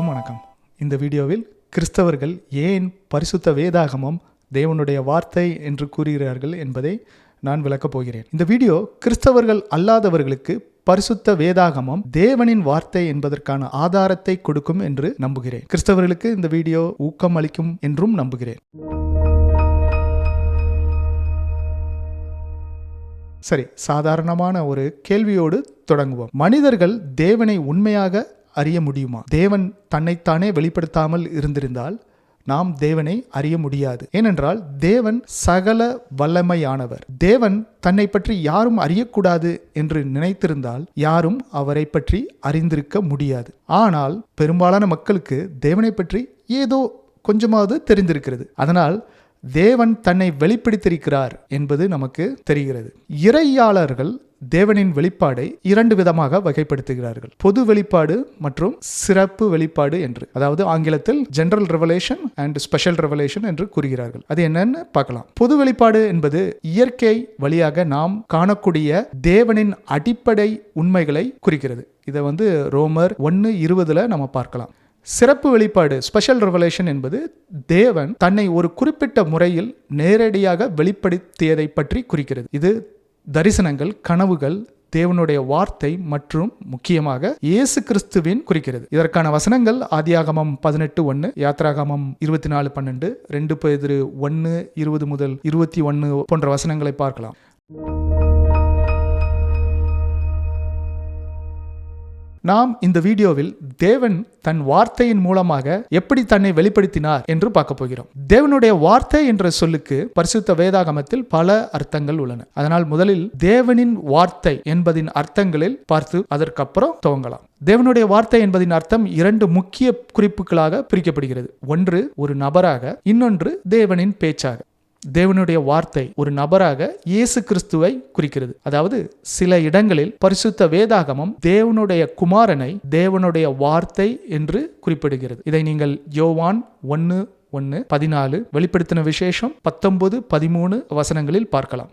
அனைவருக்கும் வணக்கம். இந்த வீடியோவில் கிறிஸ்தவர்கள் ஏன் பரிசுத்த வேதாகமம் தேவனுடைய வார்த்தை என்று கூறுகிறார்கள் என்பதை நான் விளக்கப் போகிறேன். இந்த வீடியோ கிறிஸ்தவர்கள் அல்லாதவர்களுக்கு பரிசுத்த வேதாகமம் தேவனின் வார்த்தை என்பதற்கான ஆதாரத்தை கொடுக்கும் என்று நம்புகிறேன். கிறிஸ்தவர்களுக்கு இந்த வீடியோ ஊக்கம் அளிக்கும் என்றும் நம்புகிறேன். சரி சாதாரணமான ஒரு கேள்வியோடு தொடங்குவோம். மனிதர்கள் தேவனை உண்மையாக அறிய முடியுமா? தேவன் தன்னைத்தானே வெளிப்படுத்தாமல் இருந்திருந்தால் நாம் தேவனை அறிய முடியாது. ஏனென்றால் தேவன் சகல வல்லமையானவர். தேவன் தன்னை பற்றி யாரும் அறியக்கூடாது என்று நினைத்திருந்தால் யாரும் அவரை பற்றி அறிந்திருக்க முடியாது. ஆனால் பெரும்பாலான மக்களுக்கு தேவனை பற்றி ஏதோ கொஞ்சமாவது தெரிந்திருக்கிறது. அதனால் தேவன் தன்னை வெளிப்படுத்தியிருக்கிறார் என்பது நமக்கு தெரிகிறது. இறையாளர்கள் தேவனின் வெளிப்பாடை இரண்டு விதமாக வகைப்படுத்துகிறார்கள். பொது வெளிப்பாடு மற்றும் சிறப்பு வெளிப்பாடு என்று அதாவது ஆங்கிலத்தில் general revelation and special revelation என்று கூறுகிறார்கள். அது என்னன்னு பார்க்கலாம். பொது வெளிப்பாடு என்பது இயற்கை வழியாக நாம் காணக்கூடிய தேவனின் அடிப்படை உண்மைகளை குறிக்கிறது. இதை வந்து ரோமர் ஒன்று இருபதுல நம்ம பார்க்கலாம். சிறப்பு வெளிப்பாடு ஸ்பெஷல் ரெவலேஷன் என்பது தேவன் தன்னை ஒரு குறிப்பிட்ட முறையில் நேரடியாக வெளிப்படுத்தியதை பற்றி குறிக்கிறது. இது தரிசனங்கள் கனவுகள் தேவனுடைய வார்த்தை மற்றும் முக்கியமாக இயேசு கிறிஸ்துவின் குறிக்கிறது. இதற்கான வசனங்கள் ஆதியாகமம் பதினெட்டு ஒன்று யாத்ராகமம் இருபத்தி நாலு பன்னெண்டு ரெண்டு பேதிரு ஒன்று இருபது முதல் இருபத்தி ஒன்று போன்ற வசனங்களை பார்க்கலாம். நாம் இந்த வீடியோவில் தேவன் தன் வார்த்தையின் மூலமாக எப்படி தன்னை வெளிப்படுத்தினார் என்று பார்க்க போகிறோம். தேவனுடைய வார்த்தை என்ற சொல்லுக்கு பரிசுத்த வேதாகமத்தில் பல அர்த்தங்கள் உள்ளன. அதனால் முதலில் தேவனின் வார்த்தை என்பதின் அர்த்தங்களில் பார்த்து அதற்கப்புறம் துவங்கலாம். தேவனுடைய வார்த்தை என்பதின் அர்த்தம் இரண்டு முக்கிய குறிப்புகளாக பிரிக்கப்படுகிறது. ஒன்று ஒரு நபராக இன்னொன்று தேவனின் பேச்சாக. தேவனுடைய வார்த்தை ஒரு நபராக இயேசு கிறிஸ்துவை குறிக்கிறது. அதாவது சில இடங்களில் பரிசுத்த வேதாகமம் தேவனுடைய குமாரனை தேவனுடைய வார்த்தை என்று குறிப்பிடுகிறது. இதை நீங்கள் யோவான் ஒன்று ஒன்று பதினாலு வெளிப்படுத்தின விசேஷம் பத்தொன்பது பதிமூணு வசனங்களில் பார்க்கலாம்.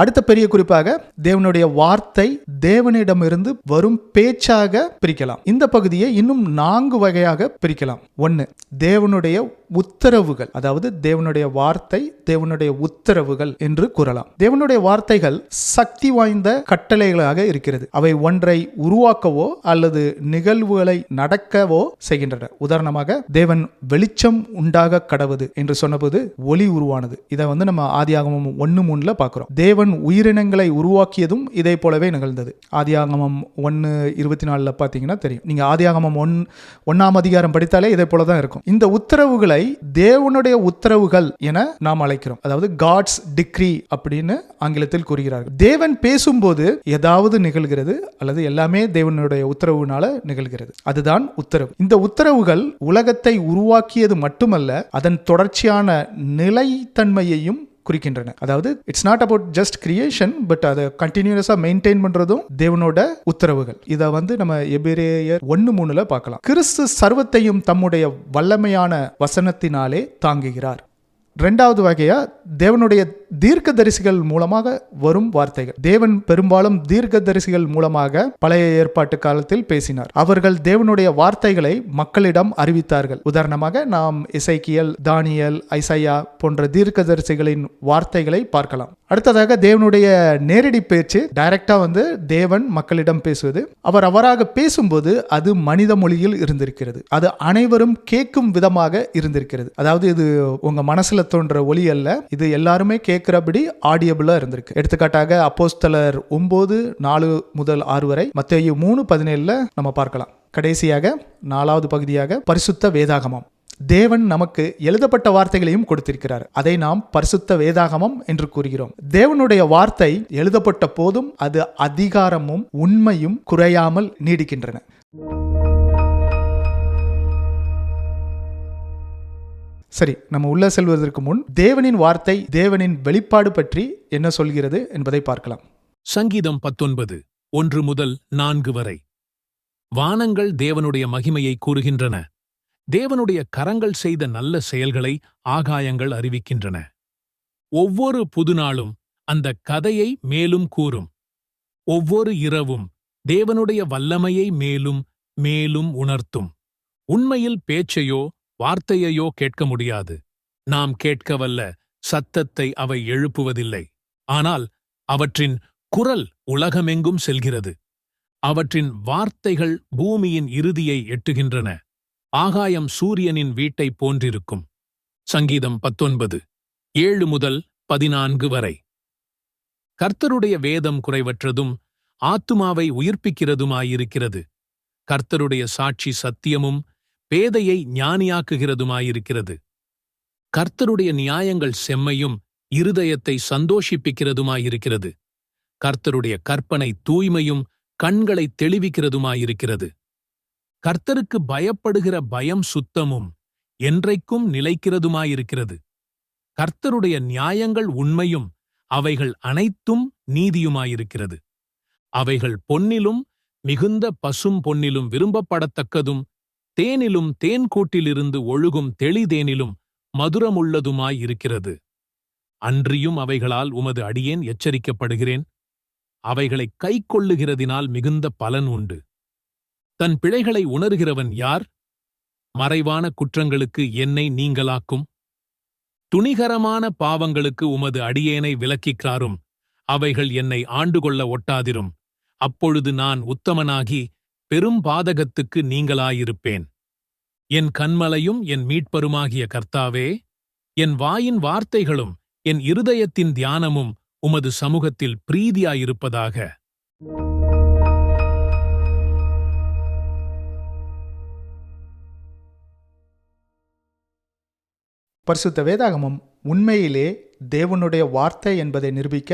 அடுத்த பெரிய குறிப்பாக தேவனுடைய வார்த்தை தேவனிடமிருந்து வரும் பேச்சாக பிரிக்கலாம். இந்த பகுதியை இன்னும் நான்கு வகையாக பிரிக்கலாம். ஒன்று தேவனுடைய உத்தரவுகள். அதாவது தேவனுடைய வார்த்தை தேவனுடைய உத்தரவுகள் என்று கூறலாம். தேவனுடைய வார்த்தைகள் சக்தி வாய்ந்த கட்டளைகளாக இருக்கிறது. அவை ஒன்றை உருவாக்கவோ அல்லது நிகழ்வுகளை நடக்கவோ செய்கின்றன. உதாரணமாக தேவன் வெளிச்சம் உண்டாக கடவுது என்று சொன்னபோது ஒளி உருவானது. இதை வந்து நம்ம ஆதியாகமும் ஒன்று மூணுல பார்க்கிறோம். தேவன் உயிரினங்களை உருவாக்கியதும் இதே போலவே நிகழ்ந்தது. ஆதியாகமம் ஒன்று இருபத்தி நாலில் பார்த்தீங்கன்னா தெரியும். நீங்கள் ஆதியாகமம் ஒன் ஒன்னாம் அதிகாரம் படித்தாலே இதே போல தான் இருக்கும். இந்த உத்தரவுகளை தேவனுடைய உத்தரவுகள் என நாம் அழைக்கிறோம். அதாவது காட்ஸ் டிக்ரி அப்படின்னு ஆங்கிலத்தில் கூறுகிறார்கள். தேவன் பேசும்போது ஏதாவது நிகழ்கிறது அல்லது எல்லாமே தேவனுடைய உத்தரவுனால நிகழ்கிறது. அதுதான் உத்தரவு. இந்த உத்தரவுகள் உலகத்தை உருவாக்கியது மட்டுமல்ல அதன் தொடர்ச்சியான நிலைத்தன்மையையும் குறிக்கின்றன. அதாவது it's not about just creation but அதை கண்டினியூஸாக மெயின்டைன் பண்ணுறதும் தேவனோட உத்தரவுகள். இதை வந்து நம்ம எபிரேயர் ஒன்று மூணுல பார்க்கலாம். கிறிஸ்து சர்வத்தையும் தம்முடைய வல்லமையான வசனத்தினாலே தாங்குகிறார். ரெண்டாவது வகையா தேவனுடைய தீர்க்கதரிசிகள் மூலமாக வரும் வார்த்தைகள். தேவன் பெரும்பாலும் தீர்க்கதரிசிகள் மூலமாக பழைய ஏற்பாட்டு காலத்தில் பேசினார். அவர்கள் தேவனுடைய வார்த்தைகளை மக்களிடம் அறிவித்தார்கள். உதாரணமாக நாம் இசைக்கியல் தானியல் ஐசையா போன்ற தீர்க்கதரிசிகளின் வார்த்தைகளை பார்க்கலாம். அடுத்ததாக தேவனுடைய நேரடி பேச்சு டைரக்டா வந்து தேவன் மக்களிடம் பேசுவது. அவர் அவராக பேசும்போது அது மனித மொழியில் இருந்திருக்கிறது. அது அனைவரும் கேட்கும் விதமாக இருந்திருக்கிறது. அதாவது இது உங்க மனசுல தோன்ற ஒலி அல்ல. இது எல்லாருமே கேட்கிறபடி ஆடியபிளா இருந்திருக்கு. எடுத்துக்காட்டாக அப்போஸ்தலர் ஒன்பது நாலு முதல் ஆறு வரை மத்திய மூணு பதினேழுல நம்ம பார்க்கலாம். கடைசியாக நாலாவது பகுதியாக பரிசுத்த வேதாகமம். தேவன் நமக்கு எழுதப்பட்ட வார்த்தைகளையும் கொடுத்திருக்கிறார். அதை நாம் பரிசுத்த வேதாகமம் என்று கூறுகிறோம். தேவனுடைய வார்த்தை எழுதப்பட்ட போதும் அது அதிகாரமும் உண்மையும் குறையாமல் நீடிக்கின்றன. சரி நம்ம உள்ள செல்வதற்கு முன் தேவனின் வார்த்தை தேவனின் வெளிப்பாடு பற்றி என்ன சொல்கிறது என்பதை பார்க்கலாம். சங்கீதம் பத்தொன்பது ஒன்று முதல் நான்கு வரை. வானங்கள் தேவனுடைய மகிமையை கூறுகின்றன. தேவனுடைய கரங்கள் செய்த நல்ல செயல்களை ஆகாயங்கள் அறிவிக்கின்றன. ஒவ்வொரு புதுநாளும் அந்த கதையை மேலும் கூறும். ஒவ்வொரு இரவும் தேவனுடைய வல்லமையை மேலும் மேலும் உணர்த்தும். உண்மையில் பேச்சையோ வார்த்தையையோ கேட்க முடியாது. நாம் கேட்கவல்ல சத்தத்தை அவை எழுப்புவதில்லை. ஆனால் அவற்றின் குரல் உலகமெங்கும் செல்கிறது. அவற்றின் வார்த்தைகள் பூமியின் இறுதியை எட்டுகின்றன. ஆகாயம் சூரியனின் வீட்டைப் போன்றிருக்கும். சங்கீதம் பத்தொன்பது ஏழு முதல் பதினான்கு வரை. கர்த்தருடைய வேதம் குறைவற்றதும் ஆத்துமாவை உயிர்ப்பிக்கிறதுமாயிருக்கிறது. கர்த்தருடைய சாட்சி சத்தியமும் பேதையை ஞானியாக்குகிறதுமாயிருக்கிறது. கர்த்தருடைய நியாயங்கள் செம்மையும் இருதயத்தை சந்தோஷிப்பிக்கிறதுமாயிருக்கிறது. கர்த்தருடைய கற்பனை தூய்மையும் கண்களை தெளிவிக்கிறதுமாயிருக்கிறது. கர்த்தருக்கு பயப்படுகிற பயம் சுத்தமும் என்றைக்கும் நிலைக்கிறதுமாயிருக்கிறது. கர்த்தருடைய நியாயங்கள் உண்மையும் அவைகள் அனைத்தும் நீதியுமாயிருக்கிறது. அவைகள் பொன்னிலும் மிகுந்த பசும் பொன்னிலும் விரும்பப்படத்தக்கதும் தேனிலும் தேன்கூட்டிலிருந்து ஒழுகும் தெளிதேனிலும் மதுரமுள்ளதுமாயிருக்கிறது. அன்றியும் அவைகளால் உமது அடியேன் எச்சரிக்கப்படுகிறேன். அவைகளை கைக்கொள்ளுகிறதினால் மிகுந்த பலன் உண்டு. தன் பிழைகளை உணர்கிறவன் யார்? மறைவான குற்றங்களுக்கு என்னை நீங்களாக்கும். துணிகரமான பாவங்களுக்கு உமது அடியேனை விலக்கிக்காரும் அவைகள் என்னை ஆண்டுகொள்ள ஒட்டாதிரும். அப்பொழுது நான் உத்தமனாகி பெரும் பாதகத்துக்கு நீங்களாயிருப்பேன். என் கண்மலையும் என் மீட்பருமாகிய கர்த்தாவே என் வாயின் வார்த்தைகளும் என் இருதயத்தின் தியானமும் உமது சமூகத்தில் பிரீதியாயிருப்பதாக. பரிசுத்த வேதாகமம் உண்மையிலே தேவனுடைய வார்த்தை என்பதை நிரூபிக்க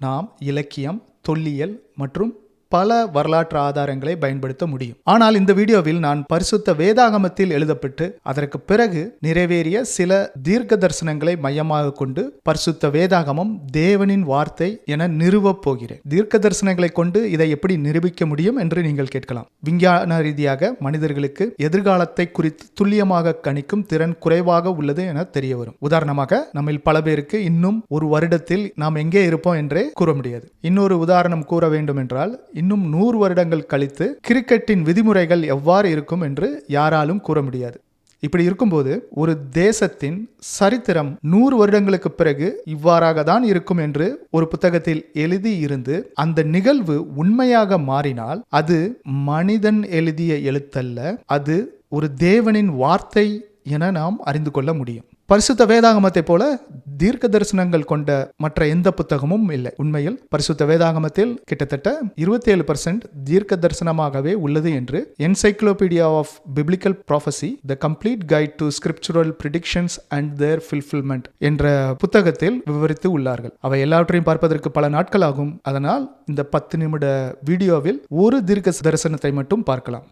நாம் இலக்கியம் தொல்லியல் மற்றும் பல வரலாற்று ஆதாரங்களை பயன்படுத்த முடியும். ஆனால் இந்த வீடியோவில் நான் பரிசுத்த வேதாகமத்தில் எழுதப்பட்டு அதற்கு பிறகு நிறைவேறிய சில தீர்க்க தரிசனங்களை மையமாக கொண்டு பரிசுத்த வேதாகமம் தேவனின் வார்த்தை என நிறுவப் போகிறேன். தீர்க்க தரிசனங்களை கொண்டு இதை எப்படி நிரூபிக்க முடியும் என்று நீங்கள் கேட்கலாம். விஞ்ஞான ரீதியாக மனிதர்களுக்கு எதிர்காலத்தை குறித்து துல்லியமாக கணிக்கும் திறன் குறைவாக உள்ளது என தெரிய வரும் உதாரணமாக நம்மில் பல பேருக்கு இன்னும் ஒரு வருடத்தில் நாம் எங்கே இருப்போம் என்றே கூற முடியாது. இன்னொரு உதாரணம் கூற வேண்டும் என்றால் இன்னும் நூறு வருடங்கள் கழித்து கிரிக்கெட்டின் விதிமுறைகள் எவ்வாறு இருக்கும் என்று யாராலும் கூற முடியாது. இப்படி இருக்கும்போது ஒரு தேசத்தின் சரித்திரம் நூறு வருடங்களுக்கு பிறகு இவ்வாறாக தான் இருக்கும் என்று ஒரு புத்தகத்தில் எழுதி இருந்து அந்த நிகழ்வு உண்மையாக மாறினால் அது மனிதன் எழுதிய எழுத்தல்ல அது ஒரு தேவனின் வார்த்தை என நாம் அறிந்து கொள்ள முடியும். பரிசுத்த வேதாகமத்தை போல தீர்க்க தரிசனங்கள் கொண்ட மற்ற எந்த புத்தகமும் இல்லை. உண்மையில் பரிசுத்த வேதாகமத்தில் கிட்டத்தட்ட இருபத்தி ஏழு பர்சன்ட் தீர்க்க தரிசனமாகவே உள்ளது என்று encyclopedia of biblical prophecy the complete guide to scriptural predictions and their fulfilment என்ற புத்தகத்தில் விவரித்து உள்ளார்கள். அவை எல்லாவற்றையும் பார்ப்பதற்கு பல நாட்கள் ஆகும். அதனால் இந்த பத்து நிமிட வீடியோவில் ஒரு தீர்க்க தரிசனத்தை மட்டும் பார்க்கலாம்.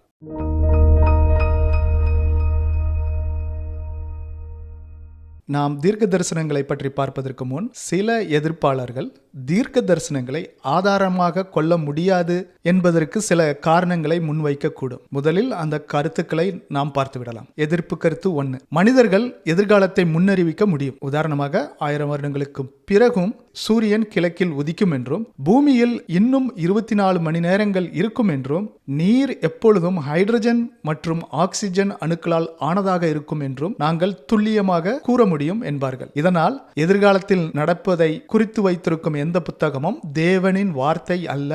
நாம் தீர்க்க தரிசனங்களை பற்றி பார்ப்பதற்கு முன் சில எதிர்ப்பாளர்கள் தீர்க்க தரிசனங்களை ஆதாரமாக கொள்ள முடியாது என்பதற்கு சில காரணங்களை முன்வைக்கக்கூடும். முதலில் அந்த கருத்துக்களை நாம் பார்த்துவிடலாம். எதிர்ப்பு கருத்து ஒன்று. மனிதர்கள் எதிர்காலத்தை முன்னறிவிக்க முடியும். உதாரணமாக ஆயிரம் வருடங்களுக்கு பிறகும் சூரியன் கிழக்கில் உதிக்கும் என்றும் பூமியில் இன்னும் இருபத்தி நாலு மணி நேரங்கள் இருக்கும் என்றும் நீர் எப்பொழுதும் ஹைட்ரஜன் மற்றும் ஆக்சிஜன் அணுக்களால் ஆனதாக இருக்கும் என்றும் நாங்கள் துல்லியமாக கூற முடியும் என்பார்கள். இதனால் எதிர்காலத்தில் நடப்பதை குறித்து வைத்திருக்கும் எந்த புத்தகமும் தேவனின் வார்த்தை அல்ல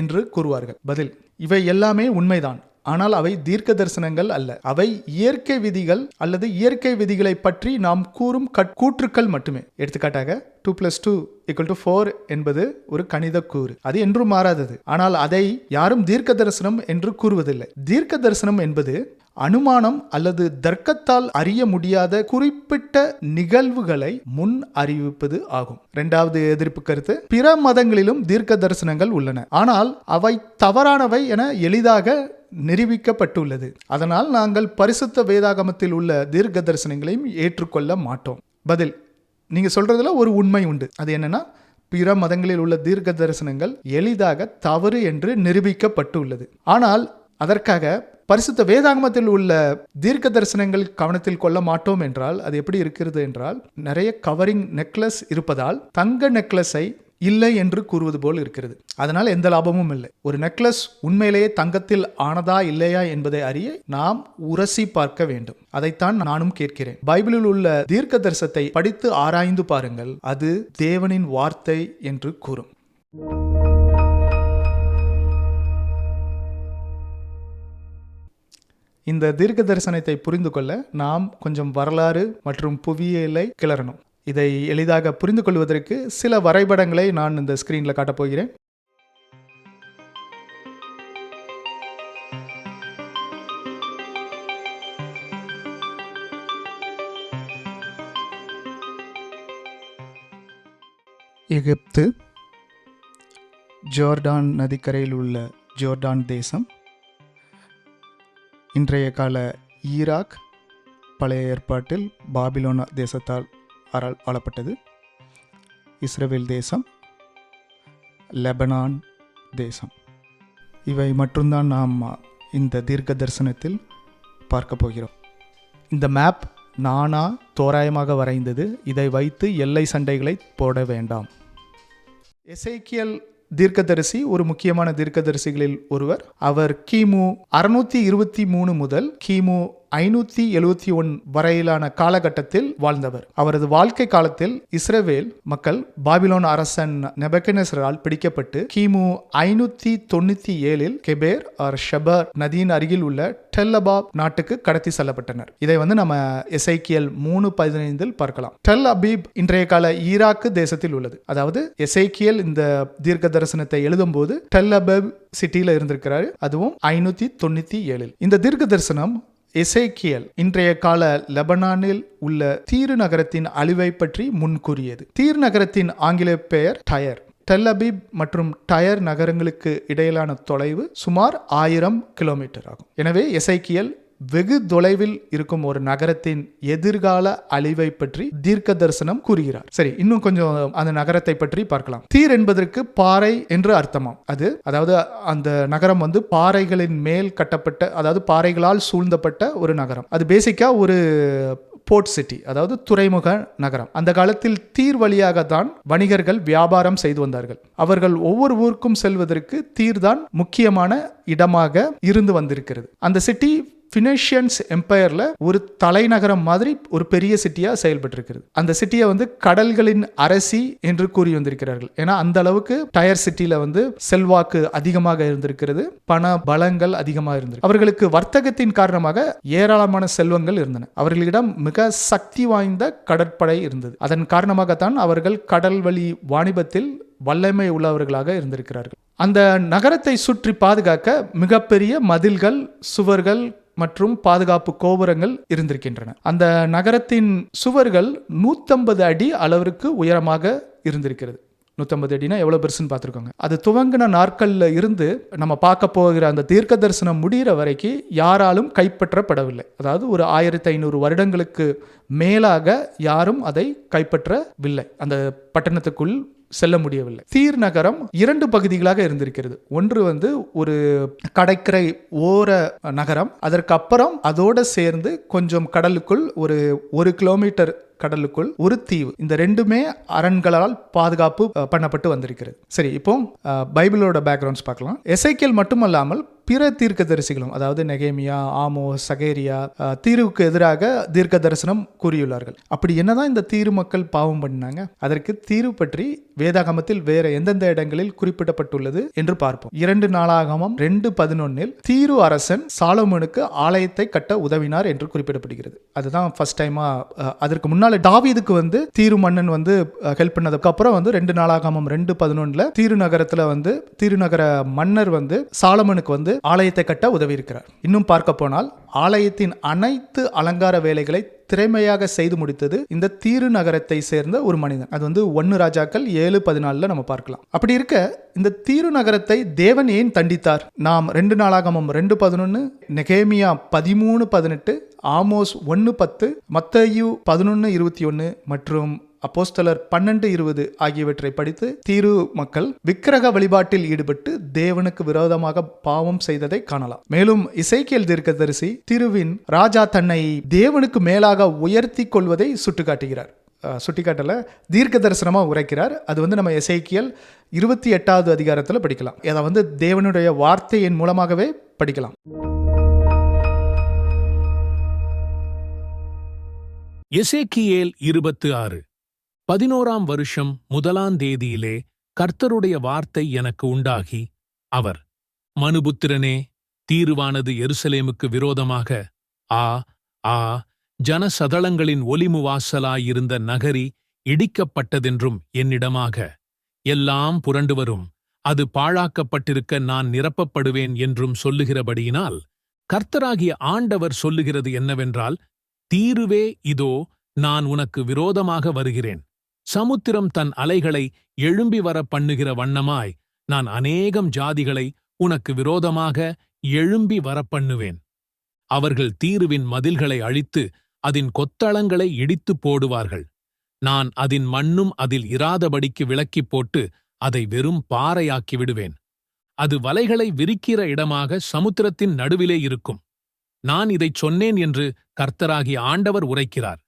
என்று கூறுவார்கள். பதில் இவை எல்லாமே உண்மைதான். ஆனால் அவை தீர்க்க தரிசனங்கள் அல்ல. அவை இயற்கை விதிகள் அல்லது இயற்கை விதிகளை பற்றி நாம் கூறும் கட் கூற்றுக்கள் மட்டுமே. எடுத்துக்காட்டாக two plus two equal to four என்பது ஒரு கணித கூறு. அது என்றும் மாறாதது. ஆனால் அதை யாரும் தீர்க்க தரிசனம் என்று கூறுவதில்லை. தீர்க்க தரிசனம் என்பது அனுமானம் அல்லது தர்க்கத்தால் அறிய முடியாத குறிப்பிட்ட நிகழ்வுகளை முன் அறிவிப்பது ஆகும். இரண்டாவது எதிர்ப்பு கருத்து பிற மதங்களிலும் தீர்க்க தரிசனங்கள் உள்ளன. ஆனால் அவை தவறானவை என எளிதாக நிரூபிக்கப்பட்டுள்ளது. அதனால் நாங்கள் பரிசுத்த வேதாகமத்தில் உள்ள தீர்க்க தரிசனங்களையும் ஏற்றுக்கொள்ள மாட்டோம். பதில் நீங்க சொல்றதுல ஒரு உண்மை உண்டு. அது என்னன்னா பிற மதங்களில் உள்ள தீர்க்க தரிசனங்கள் எளிதாக தவறு என்று நிரூபிக்கப்பட்டுள்ளது. ஆனால் அதற்காக பரிசுத்த வேதாகமத்தில் உள்ள தீர்க்க தரிசனங்கள் கவனத்தில் கொள்ள மாட்டோம் என்றால் அது எப்படி இருக்கிறது என்றால் நிறைய கவரிங் நெக்லஸ் இருப்பதால் தங்க நெக்லஸை இல்லை என்று கூறுவது போல் இருக்கிறது. அதனால் எந்த லாபமும் இல்லை. ஒரு நெக்லஸ் உண்மையிலேயே தங்கத்தில் ஆனதா இல்லையா என்பதை அறிய நாம் உரசி பார்க்க வேண்டும். அதைத்தான் நானும் கேட்கிறேன். பைபிளில் உள்ள தீர்க்க தரிசனத்தை படித்து ஆராய்ந்து பாருங்கள். அது தேவனின் வார்த்தை என்று கூறும். இந்த தீர்க்க தரிசனத்தை புரிந்து கொள்ள நாம் கொஞ்சம் வரலாறு மற்றும் புவியியலை கிளறணும். இதை எளிதாக புரிந்து கொள்வதற்கு சில வரைபடங்களை நான் இந்த ஸ்கிரீனில் காட்டப் போகிறேன். எகிப்து ஜோர்டான் நதிக்கரையில் உள்ள ஜோர்டான் தேசம் இன்றைய கால ஈராக் பழைய ஏற்பாட்டில் பாபிலோனா தேசத்தால் ஆள- ஆளப்பட்டது. இஸ்ரேல் தேசம் லெபனான் தேசம். இவை மட்டும்தான் நாம் இந்த தீர்க்க தரிசனத்தில் பார்க்க போகிறோம். இந்த மேப் நானா தோராயமாக வரைந்தது. இதை வைத்து எல்லை சண்டைகளை போட வேண்டாம். எசைக்கியல் தீர்க்கதரிசி ஒரு முக்கியமான தீர்க்கதரிசிகளில் ஒருவர். அவர் கிமு அறுநூத்தி இருபத்தி மூணு முதல் கிமு ஐநூத்தி எழுவத்தி ஒன் வரையிலான காலகட்டத்தில் வாழ்ந்தவர். அவரது வாழ்க்கை காலத்தில் இஸ்ரேவேல் மக்கள் பாபிலோன் அரசன் நெபக்கனேசரால் பிடிக்கப்பட்டு கிமு ஐநூத்தி தொண்ணூத்தி ஏழில் கெபேர் ஆர் ஷபர் நதியின் அருகில் உள்ள டெல்லபாப் நாட்டுக்கு கடத்தி செல்லப்பட்டனர். இதை வந்து நம்ம எசைக்கியல் மூணு பதினைந்தில் பார்க்கலாம். டெல் அபீப் இன்றைய கால ஈராக்கு தேசத்தில் உள்ளது. அதாவது எசைக்கியல் இந்த தீர்க்க தரிசனத்தை எழுதும்போது டெல் அபீப் சிட்டியில இருந்திருக்கிறாரு. அதுவும் ஐநூத்தி தொண்ணூத்தி ஏழில். இந்த தீர்க்க தரிசனம் எசேக்கியல் இன்றைய கால லெபனானில் உள்ள தீரு நகரத்தின் அழிவை பற்றி முன்கூறியது தீர் நகரத்தின் ஆங்கில பெயர் டயர். டெல்லபிப் மற்றும் டயர் நகரங்களுக்கு இடையிலான தொலைவு சுமார் ஆயிரம் கிலோமீட்டர் ஆகும். எனவே எசைக்கியல் வெகு தொலைவில் இருக்கும் ஒரு நகரத்தின் எதிர்கால அழிவை பற்றி தீர்க்க தரிசனம் கூறுகிறார். சரி இன்னும் கொஞ்சம் அந்த நகரத்தை பற்றி பார்க்கலாம். தீர் என்பதற்கு பாறை என்று அர்த்தமாம். அது அதாவது அந்த நகரம் வந்து பாறைகளின் மேல் கட்டப்பட்ட அதாவது பாறைகளால் சூழ்ந்தப்பட்ட ஒரு நகரம். அது பேசிக்கா ஒரு போர்ட் சிட்டி அதாவது துறைமுக நகரம். அந்த காலத்தில் தீர் வழியாக தான் வணிகர்கள் வியாபாரம் செய்து வந்தார்கள். அவர்கள் ஒவ்வொரு ஊருக்கும் செல்வதற்கு தீர் தான் முக்கியமான இடமாக இருந்து வந்திருக்கிறது. அந்த சிட்டி ஃபினிஷியன்ஸ் எம்பையரில் ஒரு தலைநகரம் மாதிரி ஒரு பெரிய சிட்டியாக செயல்பட்டிருக்கிறது. அந்த சிட்டியை வந்து கடல்களின் அரசி என்று கூறி வந்திருக்கிறார்கள். ஏன்னா அந்த அளவுக்கு டயர் சிட்டியில் வந்து செல்வாக்கு அதிகமாக இருந்திருக்கிறது. பண பலங்கள் அதிகமாக இருந்திருக்கு. அவர்களுக்கு வர்த்தகத்தின் காரணமாக ஏராளமான செல்வங்கள் இருந்தன. அவர்களிடம் மிக சக்தி வாய்ந்த கடற்படை இருந்தது. அதன் காரணமாகத்தான் அவர்கள் கடல் வழி வாணிபத்தில் வல்லமை உள்ளவர்களாக இருந்திருக்கிறார்கள். அந்த நகரத்தை சுற்றி பாதுகாக்க மிகப்பெரிய மதில்கள் சுவர்கள் மற்றும் பாதுகாப்பு கோபுரங்கள் இருந்திருக்கின்றன. அந்த நகரத்தின் சுவர்கள் நூத்தம்பது அடி அளவிற்கு உயரமாக இருந்திருக்கிறது. நூற்றம்பது அடினா எவ்வளோ பெருசுன்னு பார்த்துருக்கோங்க. அது துவங்கின நாட்கள்ல இருந்து நம்ம பார்க்க போகிற அந்த தீர்க்க தரிசனம் முடிகிற வரைக்கும் யாராலும் கைப்பற்றப்படவில்லை. அதாவது ஒரு ஆயிரத்தி ஐநூறு வருடங்களுக்கு மேலாக யாரும் அதை கைப்பற்றவில்லை. அந்த பட்டணத்துக்குள் செல்ல முடியவில்லை. தீர் நகரம் இரண்டு பகுதிகளாக இருந்திருக்கிறது. ஒன்று வந்து ஒரு கடற்கரை ஓர நகரம் அதற்கு அப்புறம் சேர்ந்து கொஞ்சம் கடலுக்குள் ஒரு ஒரு கிலோமீட்டர் கடலுக்குள் ஒரு தீவு. இந்த ரெண்டுமே அரண்களால் பாதுகாப்பு பண்ணப்பட்டு வந்திருக்கிறது. சரி இப்போ பைபிளோட பேக்ரவுண்ட்ஸ் பார்க்கலாம். எசைக்கேல் மட்டுமல்லாமல் பிற தீர்க்கதரிசிகளும் அதாவது நெகேமியா ஆமோ சகேரியா தீருவுக்கு எதிராக தீர்க்க தரிசனம் கூறியுள்ளார்கள். அப்படி என்னதான் இந்த தீரு மக்கள் பாவம் பண்ணாங்க அதற்கு தீரு பற்றி வேதாகமத்தில் வேற எந்தெந்த இடங்களில் குறிப்பிடப்பட்டுள்ளது என்று பார்ப்போம். இரண்டு நாளாகமம் ரெண்டு பதினொன்னில் தீரு அரசன் சாலமனுக்கு ஆலயத்தை கட்ட உதவினார் என்று குறிப்பிடப்படுகிறது. அதுதான் ஃபர்ஸ்ட் டைமா அதற்கு முன்னால் டாவீதுக்கு வந்து தீரு மன்னன் வந்து ஹெல்ப் பண்ணதுக்கு அப்புறம் வந்து ரெண்டு நாளாகாமம் ரெண்டு பதினொன்னுல தீரு நகரத்துல வந்து தீரு நகர மன்னர் வந்து சாலமனுக்கு வந்து ஆலயத்தை கட்ட உதவி இருக்கிறார் இன்னும் பார்க்க போனால் ஆலயத்தின் அனைத்து அலங்கார வேலைகளை திறமையாக செய்து முடித்தது இந்த தீரு நகரத்தை சேர்ந்த ஒரு மனிதன். அது வந்து ஒன்னு ராஜாக்கள் ஏழு பதினாலுல நம்ம பார்க்கலாம். அப்படி இருக்க இந்த தீரு நகரத்தை தேவன் ஏன் தண்டித்தார்? நாம் ரெண்டு நாளாகமும் ரெண்டு பதினொன்னு நெகேமியா பதிமூணு பதினெட்டு ஆமோஸ் ஒன்று பத்து மத்தையு பதினொன்று இருபத்தி ஒன்று மற்றும் அப்போஸ்தலர் பன்னெண்டு இருபது ஆகியவற்றை படித்து தீரு மக்கள் விக்கிரக வழிபாட்டில் ஈடுபட்டு தேவனுக்கு விரோதமாக பாவம் செய்ததை காணலாம். மேலும் இசைக்கியல் தீர்க்கதரிசி திருவின் ராஜா தன்னை தேவனுக்கு மேலாக உயர்த்தி கொள்வதை சுட்டிக்காட்டுகிறார். சுட்டிக்காட்டல தீர்க்க தரிசனமாக உரைக்கிறார். அது வந்து நம்ம இசைக்கியல் இருபத்தி எட்டாவது அதிகாரத்தில் படிக்கலாம். அதை வந்து தேவனுடைய வார்த்தையின் மூலமாகவே படிக்கலாம். எசேக்கியேல் இருபத்து ஆறு. பதினோராம் வருஷம் முதலாம் தேதியிலே கர்த்தருடைய வார்த்தை எனக்கு உண்டாகி அவர் மனுபுத்திரனே தீர்வானது எருசலேமுக்கு விரோதமாக ஆ ஆ ஜனசதளங்களின் ஒலிமுவாசலாயிருந்த நகரி இடிக்கப்பட்டதென்றும் என்னிடமாக எல்லாம் புரண்டு வரும் அது பாழாக்கப்பட்டிருக்க நான் நிரப்பப்படுவேன் என்றும் சொல்லுகிறபடியினால் கர்த்தராகிய ஆண்டவர் சொல்லுகிறது என்னவென்றால் தீருவே இதோ நான் உனக்கு விரோதமாக வருகிறேன். சமுத்திரம் தன் அலைகளை எழும்பி வர பண்ணுகிற வண்ணமாய் நான் அநேகம் ஜாதிகளை உனக்கு விரோதமாக எழும்பி வரப்பண்ணுவேன் அவர்கள் தீருவின் மதில்களை அழித்து அதன் கொத்தளங்களை இடித்துப் போடுவார்கள். நான் அதன் மண்ணும் அதில் இராதபடிக்கு விளக்கிப் போட்டு அதை வெறும் பாறையாக்கி விடுவேன். அது வலைகளை விரிக்கிற இடமாக சமுத்திரத்தின் நடுவிலே இருக்கும். நான் இதைச் சொன்னேன் என்று கர்த்தராகிய ஆண்டவர் உரைக்கிறார்.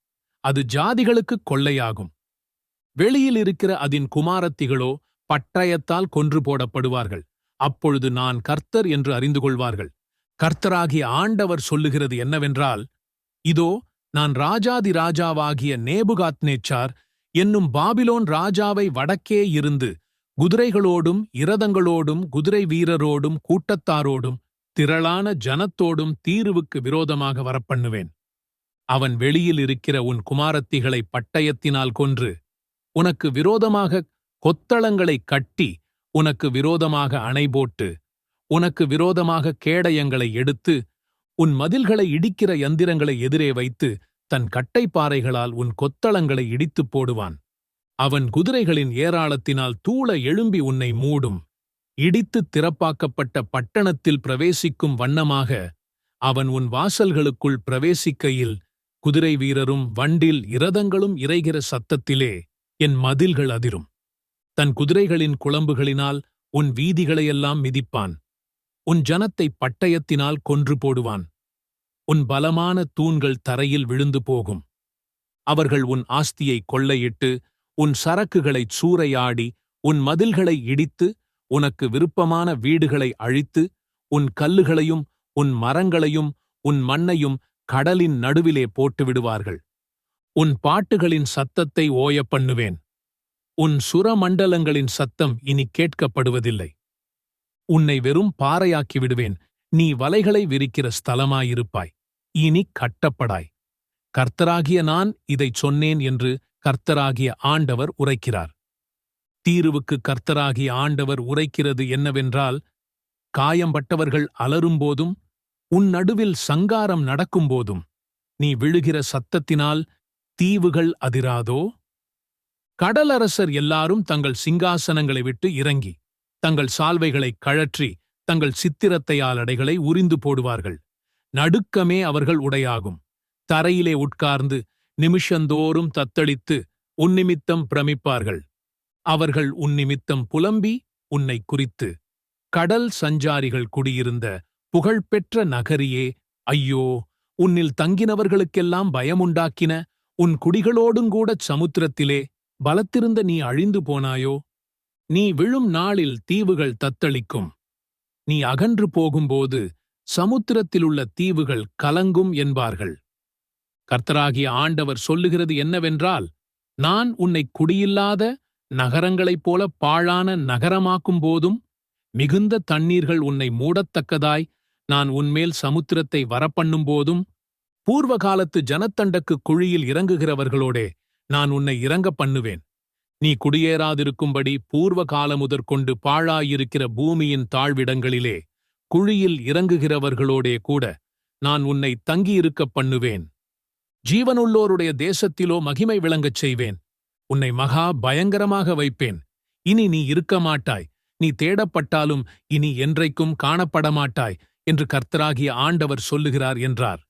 அது ஜாதிகளுக்குக் கொள்ளையாகும். வெளியில் இருக்கிற அதன் குமாரத்திகளோ பட்டயத்தால் கொன்று போடப்படுவார்கள். அப்பொழுது நான் கர்த்தர் என்று அறிந்து கொள்வார்கள் கர்த்தராகிய ஆண்டவர் சொல்லுகிறது என்னவென்றால் இதோ நான் ராஜாதி ராஜாவாகிய நேபுகாத்னேச்சார் என்னும் பாபிலோன் ராஜாவை வடக்கே இருந்து குதிரைகளோடும் இரதங்களோடும் குதிரை வீரரோடும் கூட்டத்தாரோடும் திரளான ஜனத்தோடும் தீருவுக்கு விரோதமாக வரப்பண்ணுவேன். அவன் வெளியில் இருக்கிற உன் குமாரத்திகளை பட்டயத்தினால் கொன்று உனக்கு விரோதமாக கொத்தளங்களை கட்டி உனக்கு விரோதமாக அணை போட்டு உனக்கு விரோதமாக கேடயங்களை எடுத்து உன் மதில்களை இடிக்கிற யந்திரங்களை எதிரே வைத்து தன் கட்டைப்பாறைகளால் உன் கொத்தளங்களை இடித்துப் போடுவான். அவன் குதிரைகளின் ஏராளத்தினால் தூள எழும்பி உன்னை மூடும். இடித்துத் திறப்பாக்கப்பட்ட பட்டணத்தில் பிரவேசிக்கும் வண்ணமாக அவன் உன் வாசல்களுக்குள் பிரவேசிக்கையில் குதிரை வீரரும் வண்டில் இரதங்களும் இறைகிற சத்தத்திலே என் மதில்கள் அதிரும். தன் குதிரைகளின் குளம்புகளினால் உன் வீதிகளையெல்லாம் மிதிப்பான். உன் ஜனத்தை பட்டயத்தினால் கொன்று போடுவான். உன் பலமான தூண்கள் தரையில் விழுந்து போகும். அவர்கள் உன் ஆஸ்தியை கொள்ளையிட்டு உன் சரக்குகளைச் சூறையாடி உன் மதில்களை இடித்து உனக்கு விருப்பமான வீடுகளை அழித்து உன் கல்லுகளையும் உன் மரங்களையும் உன் மண்ணையும் கடலின் நடுவிலே போட்டு விடுவார்கள் உன் பாட்டுகளின் சத்தத்தை ஓயப் பண்ணுவேன். உன் சுரமண்டலங்களின் சத்தம் இனி கேட்கப்படுவதில்லை. உன்னை வெறும் பாறையாக்கி விடுவேன். நீ வலைகளை விரிக்கிற ஸ்தலமாயிருப்பாய். இனி கட்டப்படாய். கர்த்தராகிய நான் இதைச் சொன்னேன் என்று கர்த்தராகிய ஆண்டவர் உரைக்கிறார். தீருவுக்கு கர்த்தராகிய ஆண்டவர் உரைக்கிறது என்னவென்றால் காயம்பட்டவர்கள் அலரும்போதும் உன் நடுவில் சங்காரம் நடக்கும்போதும் நீ விழுகிற சத்தத்தினால் தீவுகள் அதிராதோ? கடலரசர் எல்லாரும் தங்கள் சிங்காசனங்களை விட்டு இறங்கி தங்கள் சால்வைகளை கழற்றி தங்கள் சித்திரத்தையாலடைகளை உரிந்து போடுவார்கள். நடுக்கமே அவர்கள் உடையாகும். தரையிலே உட்கார்ந்து நிமிஷந்தோறும் தத்தளித்து உன்னிமித்தம் பிரமிப்பார்கள். அவர்கள் உன்னிமித்தம் புலம்பி உன்னை குறித்து. கடல் சஞ்சாரிகள் குடியிருந்த புகழ்பெற்ற நகரியே ஐயோ உன்னில் தங்கினவர்களுக்கெல்லாம் பயமுண்டாக்கின உன் குடிகளோடுங்கூடச் சமுத்திரத்திலே பலத்திருந்த நீ அழிந்து போனாயோ? நீ விழும் நாளில் தீவுகள் தத்தளிக்கும். நீ அகன்று போகும்போது சமுத்திரத்திலுள்ள தீவுகள் கலங்கும் என்பார்கள். கர்த்தராகிய ஆண்டவர் சொல்லுகிறது என்னவென்றால் நான் உன்னை குடியில்லாத நகரங்களைப் போல பாழான நகரமாக்கும் போதும் மிகுந்த தண்ணீர்கள் உன்னை மூடத்தக்கதாய் நான் உன்மேல் சமுத்திரத்தை வரப்பண்ணும் போதும் பூர்வ காலத்து ஜனத்தண்டக்கு குழியில் இறங்குகிறவர்களோடே நான் உன்னை இறங்க பண்ணுவேன். நீ குடியேறாதிருக்கும்படி பூர்வ காலமுதற்கொண்டு பாழாயிருக்கிற பூமியின் தாழ்விடங்களிலே குழியில் இறங்குகிறவர்களோடே கூட நான் உன்னை தங்கியிருக்கப் பண்ணுவேன். ஜீவனுள்ளோருடைய தேசத்திலோ மகிமை விளங்கச் செய்வேன். உன்னை மகா பயங்கரமாக வைப்பேன். இனி நீ இருக்க மாட்டாய். நீ தேடப்பட்டாலும் இனி என்றைக்கும் காணப்பட மாட்டாய் என்று கர்த்தராகிய ஆண்டவர் சொல்லுகிறார் என்றார்.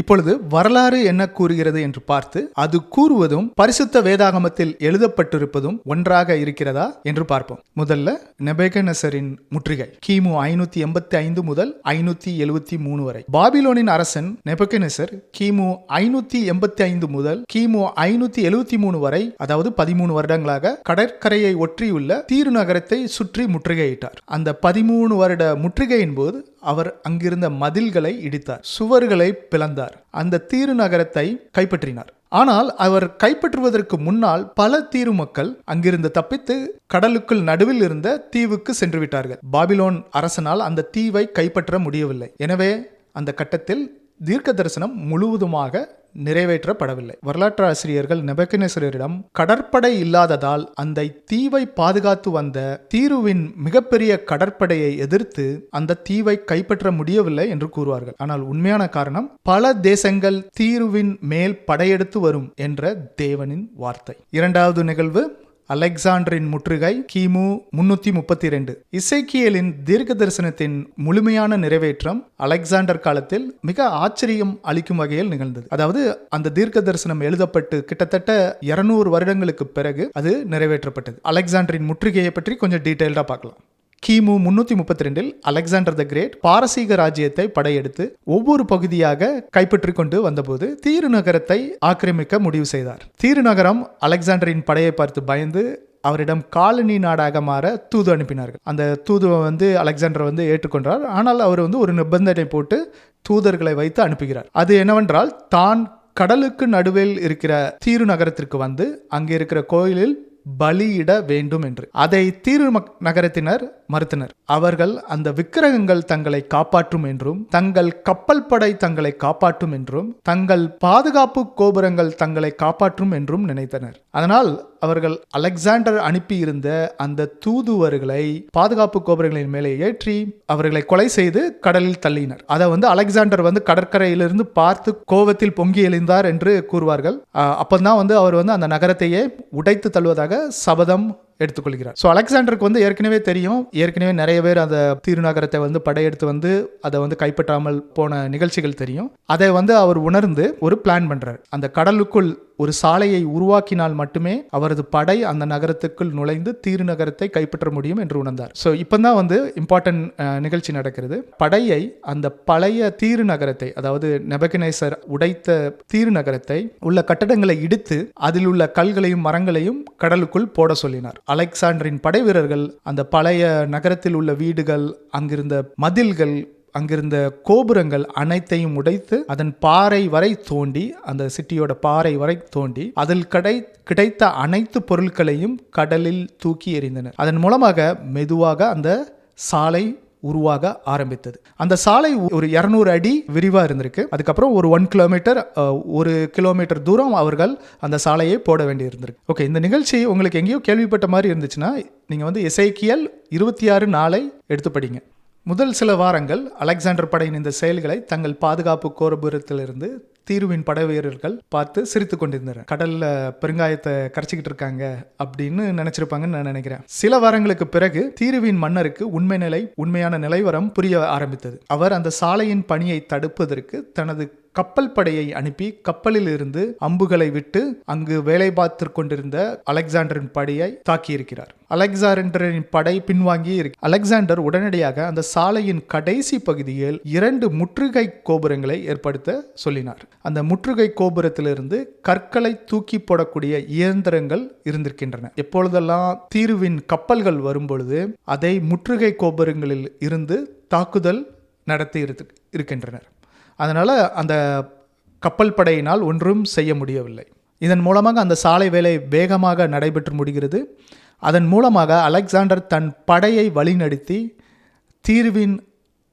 இப்பொழுது வரலாறு என்ன கூறுகிறது என்று பார்த்து அது கூறுவதும் பரிசுத்த வேதாகமத்தில் எழுதப்பட்டிருப்பதும் ஒன்றாக இருக்கிறதா என்று பார்ப்போம். முதல்ல நெபேகனசரின் முற்றுகை கிமு ஐநூத்தி எண்பத்தி ஐந்து முதல் ஐநூத்தி எழுவத்தி மூணு வரை. பாபிலோனின் அரசன் நெபகனசர் கிமு ஐநூத்தி எண்பத்தி ஐந்து முதல் கிமு ஐநூத்தி எழுபத்தி மூணு வரை அதாவது பதிமூணு வருடங்களாக கடற்கரையை ஒற்றியுள்ள தீரு நகரத்தை சுற்றி முற்றுகையிட்டார். அந்த பதிமூணு வருட முற்றுகையின் போது அவர் அங்கிருந்த மதில்களை இடித்தார் சுவர்களை பிளந்தார். அந்த தீரு நகரத்தை கைப்பற்றினார். ஆனால் அவர் கைப்பற்றுவதற்கு முன்னால் பல தீரு மக்கள் அங்கிருந்து தப்பித்து கடலுக்குள் நடுவில் இருந்த தீவுக்கு சென்று விட்டார்கள். பாபிலோன் அரசனால் அந்த தீவை கைப்பற்ற முடியவில்லை. எனவே அந்த கட்டத்தில் தீர்க்க தரிசனம் முழுவதுமாக நிறைவேற்றப்படவில்லை. வரலாற்று ஆசிரியர்கள் நெபக்கனேஸ்வரரிடம் கடற்படை இல்லாததால் அந்த தீவை பாதுகாத்து வந்த தீருவின் மிகப்பெரிய கடற்படையை எதிர்த்து அந்த தீவை கைப்பற்ற முடியவில்லை என்று கூறுவார்கள். ஆனால் உண்மையான காரணம் பல தேசங்கள் தீருவின் மேல் படையெடுத்து வரும் என்ற தேவனின் வார்த்தை. இரண்டாவது நிகழ்வு அலெக்சாண்டரின் முற்றுகை கிமு முன்னூத்தி முப்பத்தி ரெண்டு இசைக்கியலின் தீர்க்க தரிசனத்தின் முழுமையான நிறைவேற்றம் அலெக்சாண்டர் காலத்தில் மிக ஆச்சரியம் அளிக்கும் வகையில் நிகழ்ந்தது. அதாவது அந்த தீர்க்க தரிசனம் எழுதப்பட்டு கிட்டத்தட்ட இருநூறு வருடங்களுக்கு பிறகு அது நிறைவேற்றப்பட்டது. அலெக்சாண்டரின் முற்றுகையை பற்றி கொஞ்சம் டீட்டெயில்டா பார்க்கலாம். கிமு முன்னூற்றி முப்பத்தி ரெண்டில் அலெக்சாண்டர் த கிரேட் பாரசீக ராஜ்யத்தை படையெடுத்து ஒவ்வொரு பகுதியாக கைப்பற்றி கொண்டு வந்தபோது தீரு நகரத்தை ஆக்கிரமிக்க முடிவு செய்தார். தீரு நகரம் அலெக்சாண்டரின் படையை பார்த்து பயந்து அவரிடம் காலனி நாடாக மாற தூது அனுப்பினார்கள். அந்த தூதுவை வந்து அலெக்சாண்டர் வந்து ஏற்றுக்கொண்டார். ஆனால் அவர் வந்து ஒரு நிபந்தனை போட்டு தூதர்களை வைத்து அனுப்புகிறார். அது என்னவென்றால் தான் கடலுக்கு நடுவில் இருக்கிற தீரு நகரத்திற்கு வந்து அங்கே இருக்கிற கோயிலில் பலியிட வேண்டும் என்று. அதை தீரு நகரத்தினர் மறுத்தனர். அவர்கள் அந்த விக்கிரகங்கள் தங்களை காப்பாற்றும் என்றும் தங்கள் கப்பல் படை தங்களை காப்பாற்றும் என்றும் தங்கள் பாதுகாப்பு கோபுரங்கள் தங்களை காப்பாற்றும் என்றும் நினைத்தனர். அதனால் அவர்கள் அலெக்சாண்டர் அனுப்பியிருந்த அந்த தூதுவர்களை பாதுகாப்பு கோபுரங்களின் மேலே ஏற்றி அவர்களை கொலை செய்து கடலில் தள்ளினர். அதை வந்து அலெக்சாண்டர் வந்து கடற்கரையிலிருந்து பார்த்து கோபத்தில் பொங்கி எழுந்தார் என்று கூறுவார்கள். அப்பந்தான் வந்து அவர் வந்து அந்த நகரத்தையே உடைத்து தள்ளுவதாக சபதம் எடுத்துக்கொள்கிறார். ஸோ அலெக்சாண்டருக்கு வந்து ஏற்கனவே தெரியும். ஏற்கனவே நிறைய பேர் அந்த தீருநகரத்தை வந்து படையெடுத்து வந்து அதை வந்து கைப்பற்றாமல் போன நிகழ்ச்சிகள் தெரியும். அதை வந்து அவர் உணர்ந்து ஒரு பிளான் பண்ணுறார் அந்த கடலுக்குள் ஒரு சாலையை உருவாக்கினால் மட்டுமே அவரது படை அந்த நகரத்துக்குள் நுழைந்து தீரு நகரத்தை கைப்பற்ற முடியும் என்று உணர்ந்தார். ஸோ இப்போ தான் வந்து இம்பார்ட்டன்ட் நிகழ்ச்சி நடக்கிறது. படையை அந்த பழைய தீரு நகரத்தை அதாவது நெபகனேசர் உடைத்த தீரு நகரத்தை உள்ள கட்டடங்களை இடித்து அதில் உள்ள கல்களையும் மரங்களையும் கடலுக்குள் போட சொல்லினார். அலெக்சாண்டரின் படை வீரர்கள் அந்த பழைய நகரத்தில் உள்ள வீடுகள் அங்கிருந்த மதில்கள் அங்கிருந்த கோபுரங்கள் அனைத்தையும் உடைத்து அதன் பாறை வரை தோண்டி அந்த சிட்டியோட பாறை வரை தோண்டி அதில் கடை கிடைத்த அனைத்து பொருட்களையும் கடலில் தூக்கி எறிந்தனர். அதன் மூலமாக மெதுவாக அந்த சாலை உருவாக ஆரம்பித்தது. அந்த சாலை ஒரு இரநூறு அடி விரிவாக இருந்திருக்கு. அதுக்கப்புறம் ஒரு ஒன் கிலோமீட்டர் ஒரு கிலோமீட்டர் தூரம் அவர்கள் அந்த சாலையை போட வேண்டி இருந்திருக்கு ஓகே இந்த நிகழ்ச்சி உங்களுக்கு எங்கேயோ கேள்விப்பட்ட மாதிரி இருந்துச்சுன்னா நீங்கள் வந்து இசைக்கியல் இருபத்தி ஆறு நாளை எடுத்து படிங்க. முதல் சில வாரங்கள் அலெக்சாண்டர் படையின் இந்த செயல்களை தங்கள் பாதுகாப்பு கோரபுரத்திலிருந்து தீர்வின் படைவீரர்கள் பார்த்து சிரித்து கொண்டிருந்தனர். கடல்ல பெருங்காயத்தை கரைச்சிக்கிட்டு இருக்காங்க அப்படின்னு நினைச்சிருப்பாங்கன்னு நான் நினைக்கிறேன். சில வாரங்களுக்கு பிறகு தீருவின் மன்னருக்கு உண்மை நிலை உண்மையான நிலைவரம் புரிய ஆரம்பித்தது. அவர் அந்த சாலையின் பணியை தடுப்பதற்கு தனது கப்பல் படையை அனுப்பி கப்பலில் இருந்து அம்புகளை விட்டு அங்கு வேலை பார்த்து கொண்டிருந்த அலெக்சாண்டரின் படையை தாக்கியிருக்கிறார். அலெக்சாண்டரின் படை பின்வாங்கி இருக்கு. அலெக்சாண்டர் உடனடியாக அந்த சாலையின் கடைசி பகுதியில் இரண்டு முற்றுகை கோபுரங்களை ஏற்படுத்த சொல்லினார். அந்த முற்றுகை கோபுரத்திலிருந்து கற்களை தூக்கி போடக்கூடிய இயந்திரங்கள் இருந்திருக்கின்றன. எப்பொழுதெல்லாம் தீர்வின் கப்பல்கள் வரும்பொழுது அதை முற்றுகை கோபுரங்களில் இருந்து தாக்குதல் நடத்தி இருக்கின்றனர். அதனால் அந்த கப்பல் படையினால் ஒன்றும் செய்ய முடியவில்லை. இதன் மூலமாக அந்த சாலை வேலை வேகமாக நடைபெற்று முடிகிறது. அதன் மூலமாக அலெக்சாண்டர் தன் படையை வழிநடத்தி தீர்வின்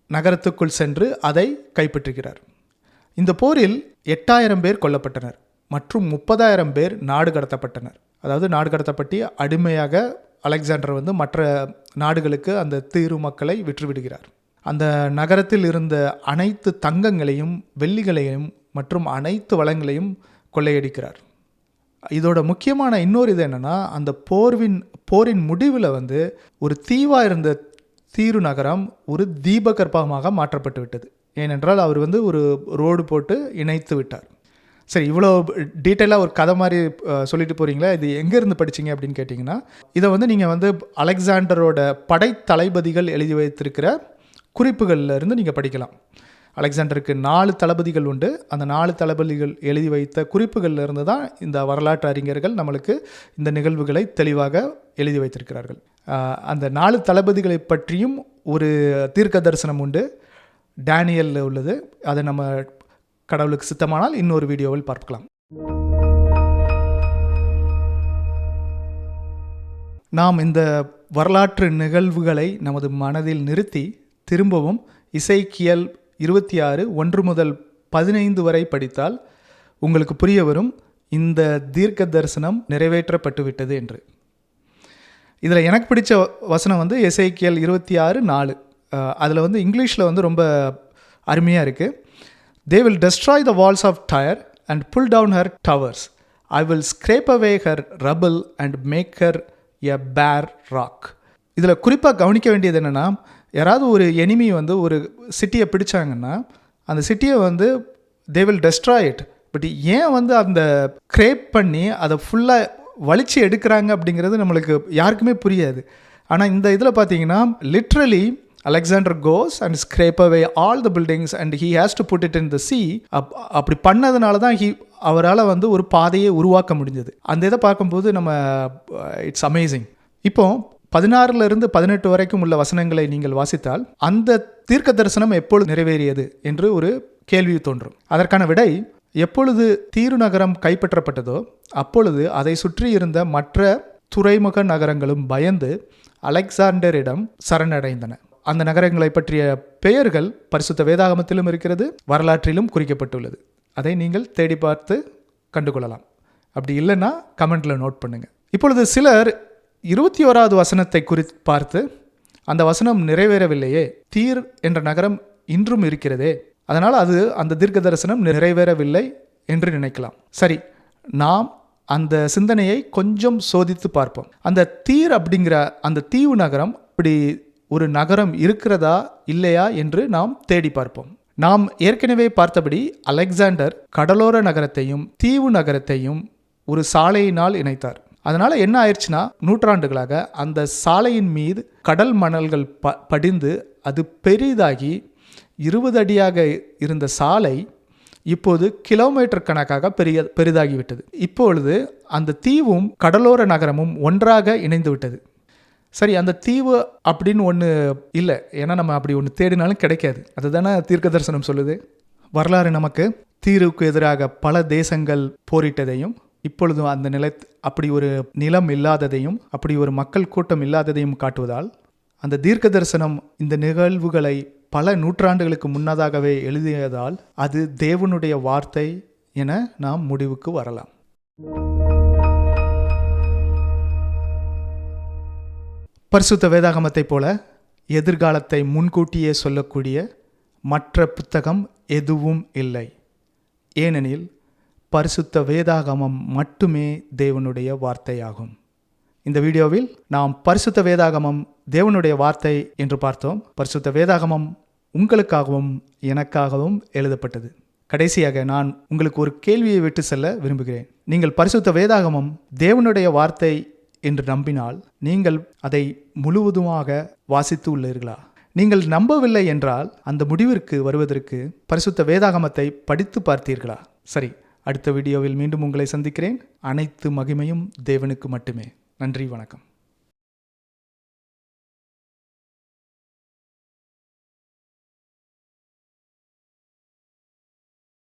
நகரத்துக்குள் சென்று அதை கைப்பற்றுகிறார். இந்த போரில் எட்டாயிரம் பேர் கொல்லப்பட்டனர் மற்றும் முப்பதாயிரம் பேர் நாடு கடத்தப்பட்டனர். அதாவது நாடு கடத்தப்பட்டு அடிமையாக அலெக்சாண்டர் வந்து மற்ற நாடுகளுக்கு அந்த தீரு மக்களை விற்றுவிடுகிறார். அந்த நகரத்தில் இருந்த அனைத்து தங்கங்களையும் வெள்ளிகளையும் மற்றும் அனைத்து வளங்களையும் கொள்ளையடிக்கிறார். இதோட முக்கியமான இன்னொரு இது என்னென்னா அந்த போர்வின் போரின் முடிவில் வந்து ஒரு தீவாக இருந்த தீரு நகரம் ஒரு தீபகற்பமாக மாற்றப்பட்டு விட்டது. ஏனென்றால் அவர் வந்து ஒரு ரோடு போட்டு இணைத்து விட்டார். சரி இவ்வளோ டீட்டெயிலாக ஒரு கதை மாதிரி சொல்லிட்டு போகிறீங்களா இது எங்கேருந்து படிச்சீங்க அப்படின்னு கேட்டிங்கன்னா இதை வந்து நீங்கள் வந்து அலெக்சாண்டரோட படைத்தளபதிகள் எழுதி வைத்திருக்கிற குறிப்புகளில் இருந்து நீங்கள் படிக்கலாம். அலெக்சாண்டருக்கு நாலு தளபதிகள் உண்டு. அந்த நாலு தளபதிகள் எழுதி வைத்த குறிப்புகளில் இருந்து தான் இந்த வரலாற்று அறிஞர்கள் நம்மளுக்கு இந்த நிகழ்வுகளை தெளிவாக எழுதி வைத்திருக்கிறார்கள். அந்த நாலு தளபதிகளை பற்றியும் ஒரு தீர்க்க தரிசனம் உண்டு. டேனியலில் உள்ளது. அதை நம்ம கடவுளுக்கு சித்தமானால் இன்னொரு வீடியோவில் பார்க்கலாம். நாம் இந்த வரலாற்று நிகழ்வுகளை நமது மனதில் நிறுத்தி திரும்பவும் இசைக்கியல் இருபத்தி ஆறு ஒன்று முதல் பதினைந்து வரை படித்தால் உங்களுக்கு புரிய வரும் இந்த தீர்க்க தரிசனம் நிறைவேற்றப்பட்டுவிட்டது என்று. இதில் எனக்கு பிடிச்ச வசனம் வந்து இசைக்கியல் இருபத்தி ஆறு நாலு அதில் வந்து இங்கிலீஷில் வந்து ரொம்ப அருமையாக இருக்குது they will destroy the walls of Tyre and pull down her towers I will scrape away her rubble and make her a bare rock இதில் குறிப்பாக கவனிக்க வேண்டியது என்னென்னா யாராவது ஒரு எனிமி வந்து ஒரு சிட்டியை பிடிச்சாங்கன்னா அந்த சிட்டியை வந்து they will destroy it but ஏன் வந்து அந்த கிரேப் பண்ணி அதை ஃபுல்லாக வலிச்சு எடுக்கிறாங்க அப்படிங்கிறது நம்மளுக்கு யாருக்குமே புரியாது. ஆனால் இந்த இதில் பார்த்தீங்கன்னா literally Alexander goes and scrape away all the buildings and he has to put it in the sea up அப்படி பண்ணதுனால தான் ஹீ அவரால் வந்து ஒரு பாதையை உருவாக்க முடிஞ்சது. அந்த இதை பார்க்கும்போது நம்ம uh, இட்ஸ் அமேசிங் இப்போ பதினாறுல இருந்து பதினெட்டு வரைக்கும் உள்ள வசனங்களை நீங்கள் வாசித்தால் அந்த தீர்க்க தரிசனம் எப்பொழுது நிறைவேறியது என்று ஒரு கேள்வி தோன்றும். அதற்கான விடை எப்பொழுது தீரு நகரம் கைப்பற்றப்பட்டதோ அப்பொழுது அதை சுற்றி இருந்த மற்ற துறைமுக நகரங்களும் பயந்து அலெக்சாண்டரிடம் சரணடைந்தன. அந்த நகரங்களை பற்றிய பெயர்கள் பரிசுத்த வேதாகமத்திலும் இருக்கிறது வரலாற்றிலும் குறிக்கப்பட்டுள்ளது. அதை நீங்கள் தேடி பார்த்து கண்டுகொள்ளலாம். அப்படி இல்லைன்னா கமெண்ட்டில் நோட் பண்ணுங்கள் இப்பொழுது சிலர் இருபத்தி ஓராவது வசனத்தை குறி பார்த்து அந்த வசனம் நிறைவேறவில்லையே தீர் என்ற நகரம் இன்றும் இருக்கிறதே அதனால் அது அந்த தீர்க்க தரிசனம் நிறைவேறவில்லை என்று நினைக்கலாம். சரி நாம் அந்த சிந்தனையை கொஞ்சம் சோதித்து பார்ப்போம். அந்த தீர் அப்படிங்கிற அந்த தீவு நகரம் இப்படி ஒரு நகரம் இருக்கிறதா இல்லையா என்று நாம் தேடி பார்ப்போம். நாம் ஏற்கனவே பார்த்தபடி அலெக்சாண்டர் கடலோர நகரத்தையும் தீவு நகரத்தையும் ஒரு சாலையினால் இணைத்தார். அதனால் என்ன ஆயிடுச்சுன்னா நூற்றாண்டுகளாக அந்த சாலையின் மீது கடல் மணல்கள் ப படிந்து அது பெரிதாகி இருபது அடியாக இருந்த சாலை இப்போது கிலோமீட்டர் கணக்காக பெரிய பெரிதாகிவிட்டது. இப்பொழுது அந்த தீவும் கடலோர நகரமும் ஒன்றாக இணைந்து விட்டது சரி அந்த தீவு அப்படின்னு ஒன்று இல்லை. ஏன்னா நம்ம அப்படி ஒன்று தேடினாலும் கிடைக்காது. அதுதானே தீர்க்க தரிசனம் சொல்லுது? வரலாறு நமக்கு தீர்வுக்கு எதிராக பல தேசங்கள் போரிட்டதையும் இப்பொழுதும் அந்த நிலை அப்படி ஒரு நிலம் இல்லாததையும் அப்படி ஒரு மக்கள் கூட்டம் இல்லாததையும் காட்டுவதால் அந்த தீர்க்க தரிசனம் இந்த நிகழ்வுகளை பல நூற்றாண்டுகளுக்கு முன்னதாகவே எழுதியதால் அது தேவனுடைய வார்த்தை என நாம் முடிவுக்கு வரலாம். பரிசுத்த வேதாகமத்தைப் போல எதிர்காலத்தை முன்கூட்டியே சொல்லக்கூடிய மற்ற புத்தகம் எதுவும் இல்லை. ஏனெனில் பரிசுத்த வேதாகமம் மட்டுமே தேவனுடைய வார்த்தையாகும். இந்த வீடியோவில் நாம் பரிசுத்த வேதாகமம் தேவனுடைய வார்த்தை என்று பார்த்தோம். பரிசுத்த வேதாகமம் உங்களுக்காகவும் எனக்காகவும் எழுதப்பட்டது. கடைசியாக நான் உங்களுக்கு ஒரு கேள்வியை விட்டு செல்ல விரும்புகிறேன். நீங்கள் பரிசுத்த வேதாகமம் தேவனுடைய வார்த்தை என்று நம்பினால் நீங்கள் அதை முழுவதுமாக வாசித்து உள்ளீர்களா? நீங்கள் நம்பவில்லை என்றால் அந்த முடிவிற்கு வருவதற்கு பரிசுத்த வேதாகமத்தை படித்து பார்த்தீர்களா? சரி அடுத்த வீடியோவில் மீண்டும் உங்களை சந்திக்கிறேன். அனைத்து மகிமையும் தேவனுக்கு மட்டுமே. நன்றி வணக்கம்.